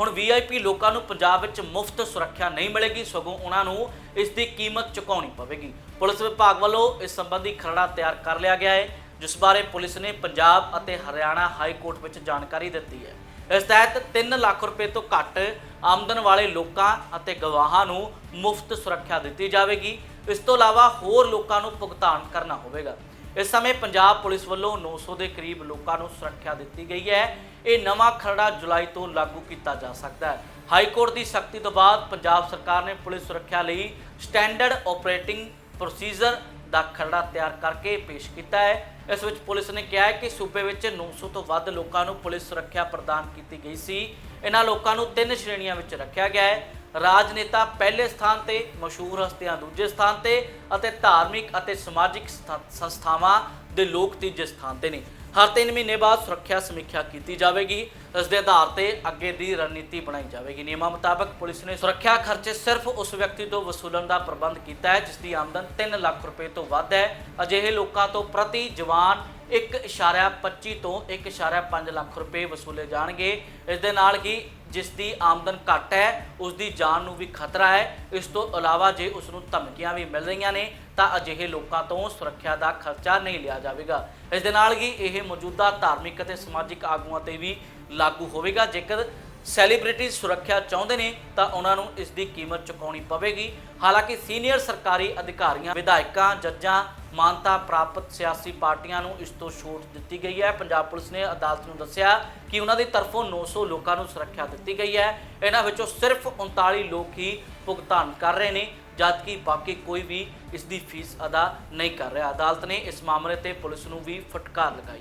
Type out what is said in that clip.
ਹੁਣ ਵੀਆਈਪੀ ਲੋਕਾਂ ਨੂੰ ਪੰਜਾਬ ਵਿੱਚ ਮੁਫਤ ਸੁਰੱਖਿਆ ਨਹੀਂ ਮਿਲੇਗੀ, ਸਗੋਂ ਉਹਨਾਂ ਨੂੰ ਇਸ ਦੀ ਕੀਮਤ ਚੁਕਾਉਣੀ ਪਵੇਗੀ। ਪੁਲਿਸ ਵਿਭਾਗ ਵੱਲੋਂ ਇਸ ਸੰਬੰਧੀ ਖਰੜਾ ਤਿਆਰ ਕਰ ਲਿਆ ਗਿਆ ਹੈ, ਜਿਸ ਬਾਰੇ ਪੁਲਿਸ ਨੇ ਪੰਜਾਬ ਅਤੇ ਹਰਿਆਣਾ ਹਾਈ ਕੋਰਟ ਵਿੱਚ ਜਾਣਕਾਰੀ ਦਿੱਤੀ ਹੈ। ਇਸ ਤਹਿਤ 3 ਲੱਖ ਰੁਪਏ ਤੋਂ ਘੱਟ ਆਮਦਨ ਵਾਲੇ ਲੋਕਾਂ ਅਤੇ ਗਵਾਹਾਂ ਨੂੰ ਮੁਫਤ ਸੁਰੱਖਿਆ ਦਿੱਤੀ ਜਾਵੇਗੀ। ਇਸ ਤੋਂ ਇਲਾਵਾ ਹੋਰ ਲੋਕਾਂ ਨੂੰ ਭੁਗਤਾਨ ਕਰਨਾ ਹੋਵੇਗਾ। ਇਸ ਸਮੇਂ ਪੰਜਾਬ ਪੁਲਿਸ ਵੱਲੋਂ 900 ਦੇ ਕਰੀਬ ਲੋਕਾਂ ਨੂੰ ਸੁਰੱਖਿਆ ਦਿੱਤੀ ਗਈ ਹੈ। ਇਹ ਨਵਾਂ ਖਰੜਾ ਜੁਲਾਈ ਤੋਂ ਲਾਗੂ ਕੀਤਾ ਜਾ ਸਕਦਾ ਹੈ। ਹਾਈ ਕੋਰਟ ਦੀ ਸਖਤੀ ਤੋਂ ਬਾਅਦ ਪੰਜਾਬ ਸਰਕਾਰ ਨੇ ਪੁਲਿਸ ਸੁਰੱਖਿਆ ਲਈ ਸਟੈਂਡਰਡ ਆਪਰੇਟਿੰਗ ਪ੍ਰੋਸੀਜਰ ਦਾ ਖਰੜਾ ਤਿਆਰ ਕਰਕੇ ਪੇਸ਼ ਕੀਤਾ ਹੈ। ਇਸ ਵਿੱਚ ਪੁਲਿਸ ਨੇ ਕਿਹਾ ਹੈ ਕਿ ਸੂਬੇ ਵਿੱਚ 900 ਤੋਂ ਵੱਧ ਲੋਕਾਂ ਨੂੰ ਪੁਲਿਸ ਸੁਰੱਖਿਆ ਪ੍ਰਦਾਨ ਕੀਤੀ ਗਈ ਸੀ। ਇਹਨਾਂ ਲੋਕਾਂ ਨੂੰ ਤਿੰਨ ਸ਼੍ਰੇਣੀਆਂ ਵਿੱਚ ਰੱਖਿਆ ਗਿਆ ਹੈ। ਰਾਜਨੇਤਾ ਪਹਿਲੇ ਸਥਾਨ ਤੇ ਮਸ਼ਹੂਰ ਹਸਤੀਆਂ ਦੂਜੇ ਸਥਾਨ ਤੇ ਅਤੇ ਧਾਰਮਿਕ ਅਤੇ ਸਮਾਜਿਕ ਸਥਾ- ਸੰਸਥਾਵਾਂ ਦੇ ਲੋਕ ਤੀਜੇ ਸਥਾਨ ਤੇ ਨੇ। ਹਰ 3 ਮਹੀਨੇ ਬਾਅਦ ਸੁਰੱਖਿਆ ਸਮੀਖਿਆ ਕੀਤੀ ਜਾਵੇਗੀ। ਇਸ ਦੇ ਆਧਾਰ ਤੇ ਅੱਗੇ ਦੀ ਰਣਨੀਤੀ ਬਣਾਈ ਜਾਵੇਗੀ। ਨਿਯਮਾਂ ਮੁਤਾਬਕ ਪੁਲਿਸ ਨੇ ਸੁਰੱਖਿਆ ਖਰਚੇ ਸਿਰਫ ਉਸ ਵਿਅਕਤੀ ਤੋਂ ਵਸੂਲਣ ਦਾ ਪ੍ਰਬੰਧ ਕੀਤਾ ਹੈ, ਜਿਸ ਦੀ ਆਮਦਨ 3 ਲੱਖ ਰੁਪਏ ਤੋਂ ਵੱਧ ਹੈ। ਅਜਿਹੇ ਲੋਕਾਂ ਤੋਂ ਪ੍ਰਤੀ ਜਵਾਨ 1.25 ਤੋਂ 1.5 ਲੱਖ ਰੁਪਏ ਵਸੂਲੇ ਜਾਣਗੇ। ਇਸ ਦੇ ਨਾਲ ਹੀ ਜਿਸ ਦੀ ਆਮਦਨ ਘੱਟ ਹੈ ਉਸ ਦੀ ਜਾਨ ਨੂੰ ਵੀ ਖਤਰਾ ਹੈ। ਇਸ ਤੋਂ ਇਲਾਵਾ ਜੇ ਉਸ ਨੂੰ ਧਮਕੀਆਂ ਵੀ ਮਿਲ ਰਹੀਆਂ ਨੇ, ਤਾਂ ਅਜਿਹੇ ਲੋਕਾਂ ਤੋਂ ਸੁਰੱਖਿਆ ਦਾ ਖਰਚਾ ਨਹੀਂ ਲਿਆ ਜਾਵੇਗਾ। ਇਸ ਦੇ ਨਾਲ ਹੀ ਇਹ ਮੌਜੂਦਾ ਧਾਰਮਿਕ ਅਤੇ ਸਮਾਜਿਕ ਆਗੂਆਂ ਤੇ ਵੀ ਲਾਗੂ ਹੋਵੇਗਾ। ਜੇਕਰ ਸੈਲੀਬ੍ਰਿਟੀ ਸੁਰੱਖਿਆ ਚਾਹੁੰਦੇ ਨੇ, ਤਾਂ ਉਹਨਾਂ ਨੂੰ ਇਸ ਦੀ ਕੀਮਤ ਚੁਕਾਉਣੀ ਪਵੇਗੀ। ਹਾਲਾਂਕਿ ਸੀਨੀਅਰ ਸਰਕਾਰੀ ਅਧਿਕਾਰੀਆਂ, ਵਿਧਾਇਕਾਂ, ਜੱਜਾਂ ਮਾਨਤਾ ਪ੍ਰਾਪਤ ਸਿਆਸੀ ਪਾਰਟੀਆਂ ਨੂੰ ਇਸ ਤੋਂ ਛੋਟ ਦਿੱਤੀ ਗਈ ਹੈ। ਪੰਜਾਬ ਪੁਲਿਸ ਨੇ ਅਦਾਲਤ ਨੂੰ ਦੱਸਿਆ ਕਿ ਉਹਨਾਂ ਦੀ ਤਰਫੋਂ 900 ਲੋਕਾਂ ਨੂੰ ਸੁਰੱਖਿਆ ਦਿੱਤੀ ਗਈ ਹੈ। ਇਹਨਾਂ ਵਿੱਚੋਂ ਸਿਰਫ 39 ਲੋਕ ਹੀ ਭੁਗਤਾਨ ਕਰ ਰਹੇ ਨੇ, ਜਦਕਿ ਬਾਕੀ ਕੋਈ ਵੀ ਇਸ ਦੀ ਫੀਸ ਅਦਾ ਨਹੀਂ ਕਰ ਰਿਹਾ। ਅਦਾਲਤ ਨੇ ਇਸ ਮਾਮਲੇ ਤੇ ਪੁਲਿਸ ਨੂੰ ਵੀ ਫਟਕਾਰ ਲਗਾਈ ਹੈ।